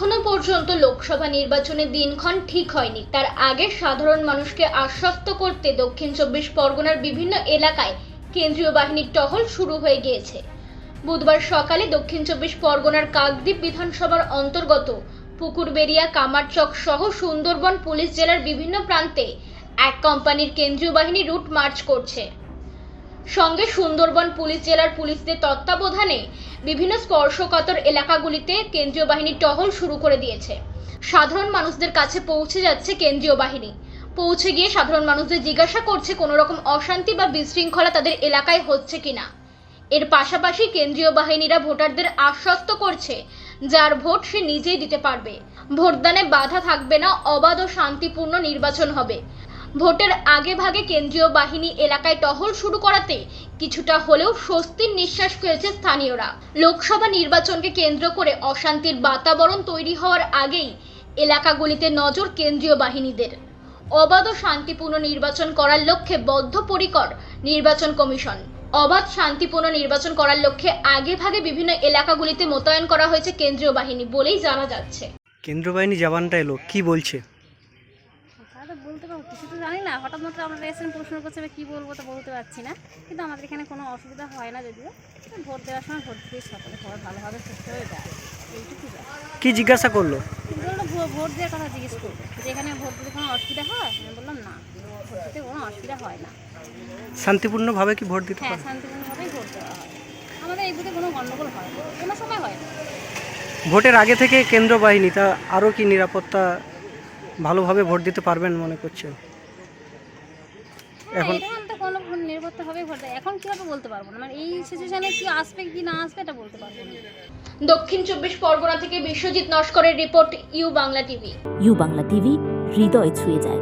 পর্যন্ত লোকসভা নির্বাচনের দিনক্ষণ ঠিক হয়নি। তার আগে সাধারণ মানুষকে আশ্বস্ত করতে দক্ষিণ চব্বিশ পরগনার বিভিন্ন এলাকায় কেন্দ্রীয় বাহিনীর টহল শুরু হয়ে গিয়েছে। বুধবার সকালে দক্ষিণ চব্বিশ পরগনার কাকদ্বীপ বিধানসভার অন্তর্গত পুকুরবেড়িয়া, কামারচক সহ সুন্দরবন পুলিশ জেলার বিভিন্ন প্রান্তে এক কোম্পানির কেন্দ্রীয় বাহিনী রুট মার্চ করছে। সঙ্গে সুন্দরবন পুলিশ জেলার পুলিশদের তত্ত্বাবধানে বিভিন্ন স্পর্শকাতর এলাকাগুলিতে কেন্দ্রীয় বাহিনী টহল শুরু করে দিয়েছে। সাধারণ মানুষদের কাছে পৌঁছে যাচ্ছে কেন্দ্রীয় বাহিনী। পৌঁছে গিয়ে সাধারণ মানুষদের জিজ্ঞাসা করছে কোনো রকম অশান্তি বা বিশৃঙ্খলা তাদের এলাকায় হচ্ছে কিনা। এর পাশাপাশি কেন্দ্রীয় বাহিনীরা ভোটারদের আশ্বস্ত করছে, যার ভোট সে নিজেই দিতে পারবে। ভোটদানে বাধা থাকবে না, অবাধ ও শান্তিপূর্ণ নির্বাচন হবে। ভোটের আগে ভাগে কেন্দ্রীয় বাহিনী এলাকায় টহল শুরু করাতে কিছুটা হলেও স্বস্তির নিঃশ্বাস ফেলছে স্থানীয়রা। লোকসভা নির্বাচনকে কেন্দ্র করে অশান্তির বাতাবরণ তৈরি হওয়ার আগেই এলাকাগুলিতে নজর কেন্দ্রীয় বাহিনীদের। অবাধ ও শান্তিপূর্ণ নির্বাচন করার লক্ষ্যে বদ্ধপরিকর নির্বাচন কমিশন। অবাধ, শান্তিপূর্ণ নির্বাচন করার লক্ষ্যে আগে ভাগে বিভিন্ন এলাকাগুলিতে মোতায়েন করা হয়েছে কেন্দ্রীয় বাহিনী বলেই জানা যাচ্ছে। কেন্দ্র বাহিনী জওয়ানটা এলো, কি বলছে? বলতে পারব কিছু তো জানি না। হঠাৎ মাত্র আমরা এসে প্রশ্ন করছে কী বলব তো বলতে পারছি না। কিন্তু আমাদের এখানে কোনো অসুবিধা হয় না যদিও। ভোট দেওয়ার সময় ভোট দিয়ে সকলে সবাই ভালোভাবে সুস্থ হয়ে যায়। এইটুকু কি জিজ্ঞাসা করল? ভোট দেওয়ার কথা জিজ্ঞেস করবে। যে এখানে ভোট দিতে কোনো অসুবিধা হয়? আমি বললাম না ভোট দিতে কোনো অসুবিধা হয় না। শান্তিপূর্ণভাবে কি ভোট দিতে হ্যাঁ শান্তিপূর্ণভাবেই ভোট দেওয়া হয়। আমাদের এই বুথে কোনো গণ্ডগোল হয় না। কোনো সময় হয় না। ভোটের আগে থেকে কেন্দ্র বাহিনী তা আরও কি নিরাপত্তা ভালোভাবে ভোট দিতে পারবেন মনে করছেন? এখন তো কোনো নিরাপত্তাভাবেই ভোট এখন কীভাবে বলতে পারব না? মানে এই সিচুয়েশনে কি আসবে কি না আসবে এটা বলতে পারব না। দক্ষিণ চব্বিশ পরগনা থেকে Biswajit নস্করের report U Bangla TV. U Bangla TV হৃদয় ছুঁয়ে যায়।